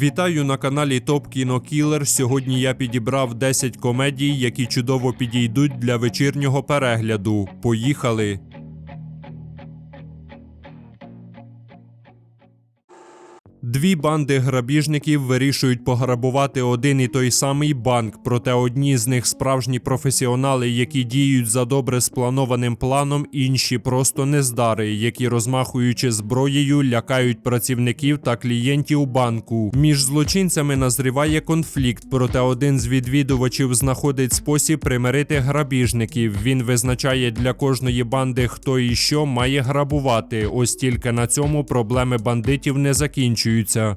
Вітаю на каналі Топ Кіно Кілер. Сьогодні я підібрав 10 комедій, які чудово підійдуть для вечірнього перегляду. Поїхали! Дві банди грабіжників вирішують пограбувати один і той самий банк, проте одні з них справжні професіонали, які діють за добре спланованим планом, інші просто нездари, які розмахуючи зброєю, лякають працівників та клієнтів банку. Між злочинцями назріває конфлікт, проте один з відвідувачів знаходить спосіб примирити грабіжників. Він визначає для кожної банди, хто і що має грабувати. Ось тільки на цьому проблеми бандитів не закінчуються.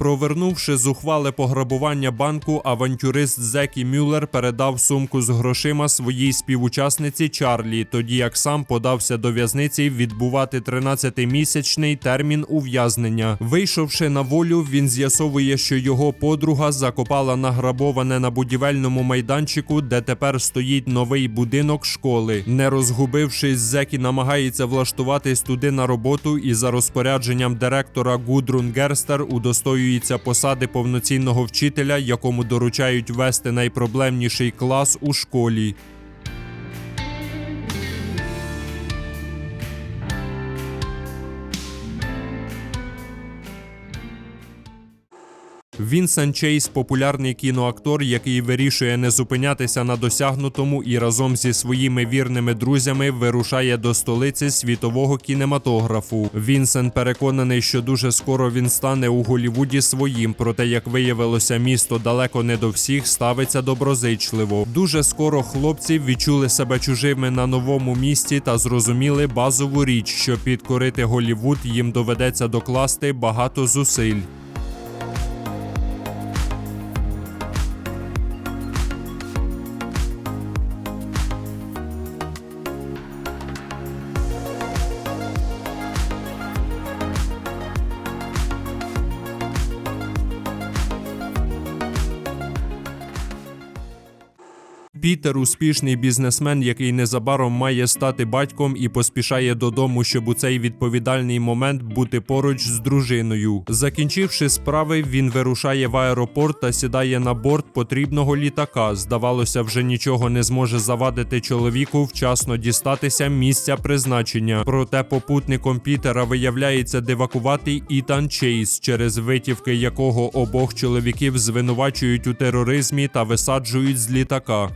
Провернувши зухвале пограбування банку, авантюрист Зекі Мюллер передав сумку з грошима своїй співучасниці Чарлі, тоді як сам подався до в'язниці відбувати 13-місячний термін ув'язнення. Вийшовши на волю, він з'ясовує, що його подруга закопала награбоване на будівельному майданчику, де тепер стоїть новий будинок школи. Не розгубившись, Зекі намагається влаштуватись туди на роботу і за розпорядженням директора Гудрун Герстер удостоюється посади повноцінного вчителя, якому доручають вести найпроблемніший клас у школі. Вінсент Чейз популярний кіноактор, який вирішує не зупинятися на досягнутому і разом зі своїми вірними друзями вирушає до столиці світового кінематографу. Вінсент переконаний, що дуже скоро він стане у Голівуді своїм, проте, як виявилося, місто далеко не до всіх ставиться доброзичливо. Дуже скоро хлопці відчули себе чужими на новому місці та зрозуміли базову річ, що підкорити Голівуд їм доведеться докласти багато зусиль. Пітер успішний бізнесмен, який незабаром має стати батьком і поспішає додому, щоб у цей відповідальний момент бути поруч з дружиною. Закінчивши справи, він вирушає в аеропорт та сідає на борт потрібного літака. Здавалося, вже нічого не зможе завадити чоловіку вчасно дістатися місця призначення. Проте попутником Пітера виявляється дивакуватий Ітан Чейз, через витівки якого обох чоловіків звинувачують у тероризмі та висаджують з літака.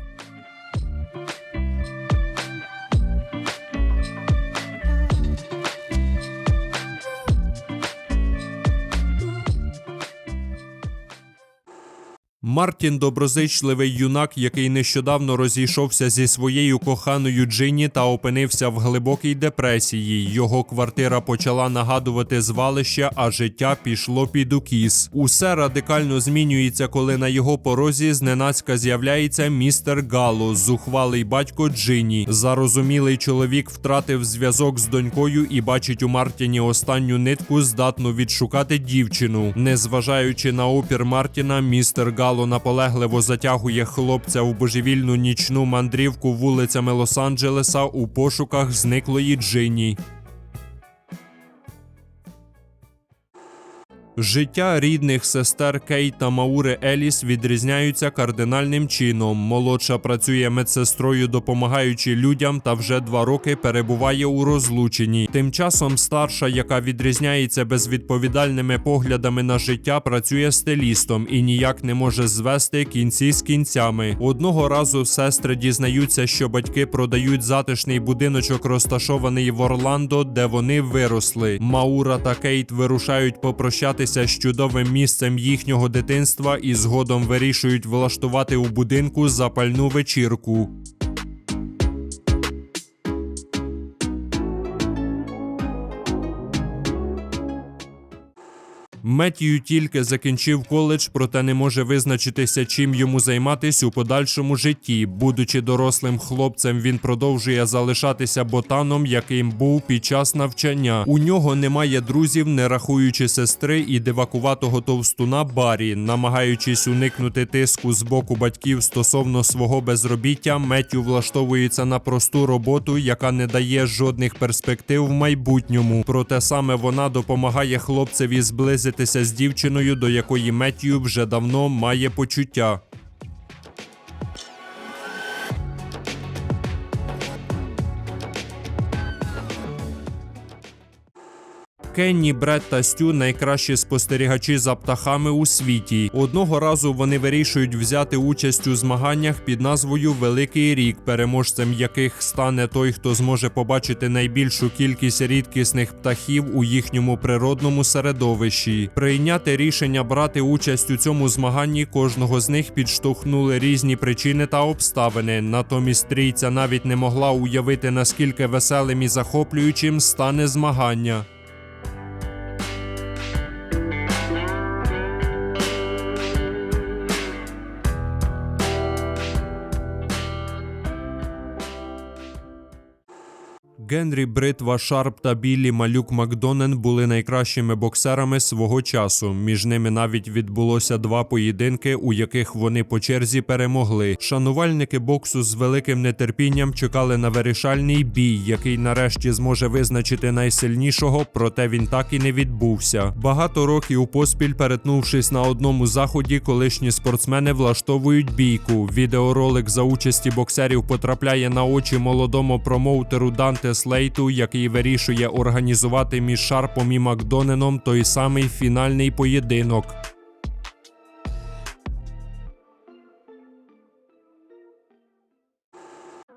Мартін доброзичливий юнак, який нещодавно розійшовся зі своєю коханою Джинні та опинився в глибокій депресії. Його квартира почала нагадувати звалище, а життя пішло під укіс. Усе радикально змінюється, коли на його порозі зненацька з'являється містер Гало, зухвалий батько Джинні. Зарозумілий чоловік втратив зв'язок з донькою і бачить у Мартіні останню нитку, здатну відшукати дівчину. Незважаючи на опір Мартіна, містер Гало наполегливо затягує хлопця у божевільну нічну мандрівку вулицями Лос-Анджелеса у пошуках зниклої Джині. Життя рідних сестер Кейт та Маури Еліс відрізняються кардинальним чином. Молодша працює медсестрою, допомагаючи людям, та вже два роки перебуває у розлученні. Тим часом старша, яка відрізняється безвідповідальними поглядами на життя, працює стилістом і ніяк не може звести кінці з кінцями. Одного разу сестри дізнаються, що батьки продають затишний будиночок, розташований в Орландо, де вони виросли. Маура та Кейт вирушають попрощатися з чудовим місцем їхнього дитинства і згодом вирішують влаштувати у будинку запальну вечірку. Меттію тільки закінчив коледж, проте не може визначитися, чим йому займатися у подальшому житті. Будучи дорослим хлопцем, він продовжує залишатися ботаном, яким був під час навчання. У нього немає друзів, не рахуючи сестри і дивакуватого товстуна Барі. Намагаючись уникнути тиску з боку батьків стосовно свого безробіття, Меттю влаштовується на просту роботу, яка не дає жодних перспектив в майбутньому. Проте саме вона допомагає хлопцеві зблизитися з дівчиною, до якої Меттю вже давно має почуття. Кенні, Бред та Стю найкращі спостерігачі за птахами у світі. Одного разу вони вирішують взяти участь у змаганнях під назвою Великий рік, переможцем яких стане той, хто зможе побачити найбільшу кількість рідкісних птахів у їхньому природному середовищі. Прийняти рішення брати участь у цьому змаганні кожного з них підштовхнули різні причини та обставини. Натомість трійця навіть не могла уявити наскільки веселим і захоплюючим стане змагання. Генрі Бритва Шарп та Біллі Малюк Макдонен були найкращими боксерами свого часу. Між ними навіть відбулося два поєдинки, у яких вони по черзі перемогли. Шанувальники боксу з великим нетерпінням чекали на вирішальний бій, який нарешті зможе визначити найсильнішого, проте він так і не відбувся. Багато років поспіль, перетнувшись на одному заході, колишні спортсмени влаштовують бійку. Відеоролик за участі боксерів потрапляє на очі молодому промоутеру Данте Слейту, який вирішує організувати між Шарпом і Макдоненом той самий фінальний поєдинок.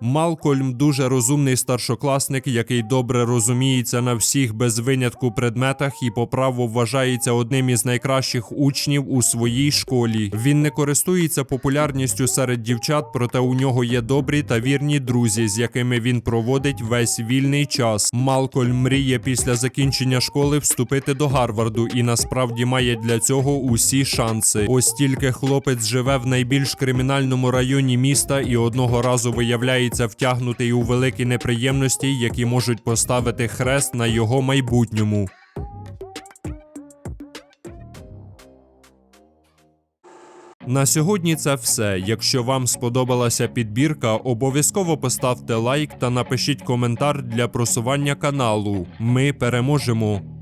Малкольм дуже розумний старшокласник, який добре розуміється на всіх без винятку предметах і по праву вважається одним із найкращих учнів у своїй школі. Він не користується популярністю серед дівчат, проте у нього є добрі та вірні друзі, з якими він проводить весь вільний час. Малкольм мріє після закінчення школи вступити до Гарварду і насправді має для цього усі шанси. Ось тільки хлопець живе в найбільш кримінальному районі міста і одного разу виявляється втягнутий у великі неприємності, які можуть поставити хрест на його майбутньому. На сьогодні це все. Якщо вам сподобалася підбірка, обов'язково поставте лайк та напишіть коментар для просування каналу. Ми переможемо.